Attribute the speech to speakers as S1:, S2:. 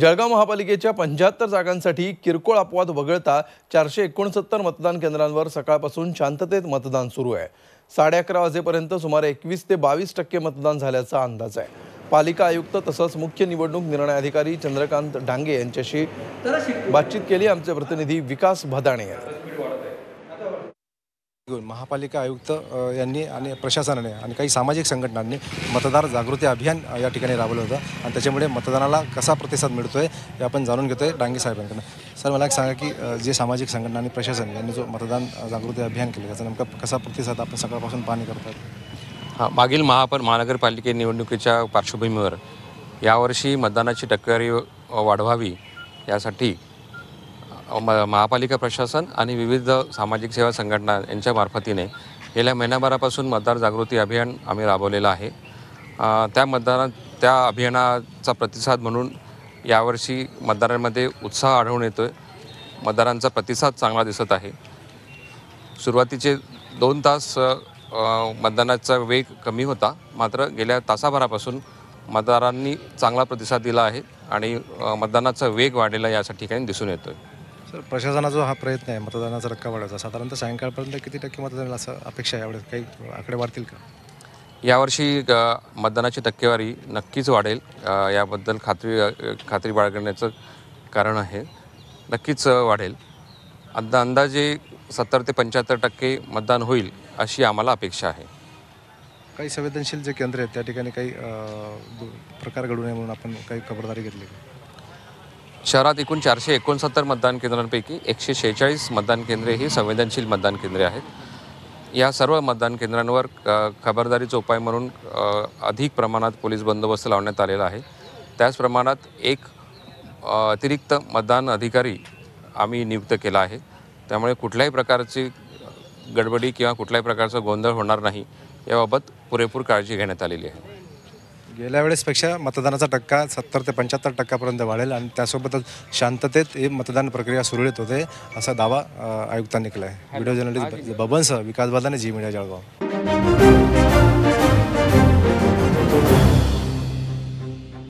S1: जळगाव महापालिकेच्या पंच्याहत्तर जागांसाठी किरकोळ अपवाद वगळता चारशे एकोणसत्तर मतदान केंद्रांवर सकाळपासून शांततेत मतदान सुरू आहे. साडे अकरा वाजेपर्यंत सुमारे एकवीस ते बावीस टक्के मतदान झाल्याचा अंदाज आहे. पालिका आयुक्त तसंच मुख्य निवडणूक निर्णय अधिकारी चंद्रकांत डांगे यांच्याशी बातचीत केली. आमचे प्रतिनिधी विकास भदाणे यांनी.
S2: घेऊन महापालिका आयुक्त यांनी आणि प्रशासनाने आणि काही सामाजिक संघटनांनी मतदार जागृती अभियान या ठिकाणी राबवलं होतं. आणि त्याच्यामुळे मतदानाला कसा प्रतिसाद मिळतो आहे हे आपण जाणून घेतोय डांगे साहेबांकडून. सर मला एक सांगा की जे सामाजिक संघटना आणि प्रशासन यांनी जो मतदान जागृती अभियान केलं त्याचा नेमका कसा प्रतिसाद आपण सकाळपासून पाहणी करतात
S3: हां मागील महापर महानगरपालिके निवडणुकीच्या पार्श्वभूमीवर यावर्षी मतदानाची टक्केवारी वाढवावी यासाठी महापालिका प्रशासन आणि विविध सामाजिक सेवा संघटना यांच्या मार्फतीने गेल्या महिन्याभरापासून मतदार जागृती अभियान आम्ही राबवलेलं आहे. त्या मतदाना त्या अभियानाचा प्रतिसाद म्हणून यावर्षी मतदारांमध्ये उत्साह आढळून येतो आहे मतदारांचा प्रतिसाद चांगला दिसत आहे. सुरुवातीचे दोन तास मतदानाचा वेग कमी होता. मात्र गेल्या तासाभरापासून मतदारांनी चांगला प्रतिसाद दिला आहे आणि मतदानाचा वेग वाढलेला यासाठी ठिकाणी दिसून येतो आहे
S2: सर प्रशासनाचा जो हा प्रयत्न आहे मतदानाचा रक्का वाढवायचा. साधारणतः सायंकाळपर्यंत किती टक्के मतदान असं अपेक्षा आहे? यावेळेस काही आकडे वाढतील का?
S3: यावर्षी मतदानाची टक्केवारी नक्कीच वाढेल. याबद्दल खात्री खात्री बाळगण्याचं कारण आहे. नक्कीच वाढेल. अंदा अंदाजे सत्तर ते पंच्याहत्तर टक्के मतदान होईल अशी आम्हाला अपेक्षा आहे.
S2: काही संवेदनशील जे केंद्र आहेत त्या ठिकाणी काही प्रकार घडू नये म्हणून आपण काही खबरदारी घेतली?
S3: शहरात एकूण चारशे एकोणसत्तर मतदान केंद्रांपैकी एकशे शेहेचाळीस मतदान केंद्रे ही संवेदनशील मतदान केंद्रे आहेत. या सर्व मतदान केंद्रांवर खबरदारीचा उपाय म्हणून अधिक प्रमाणात पोलीस बंदोबस्त लावण्यात आलेला आहे. त्याच प्रमाणात एक अतिरिक्त मतदान अधिकारी आम्ही नियुक्त केला आहे. त्यामुळे कुठल्याही प्रकारची गडबडी किंवा कुठल्याही प्रकारचा गोंधळ होणार नाही. याबाबत पुरेपूर काळजी घेण्यात आलेली आहे.
S2: गेल्या वेळेसपेक्षा मतदानाचा टक्का सत्तर ते पंच्याहत्तर टक्क्यापर्यंत वाढेल आणि त्यासोबतच शांततेत ही मतदान प्रक्रिया सुरळीत होते असा दावा आयुक्तांनी केला आहे व्हिडिओ जर्नलिस्ट बबनसह विकास बादाने जी मीडिया जळगाव.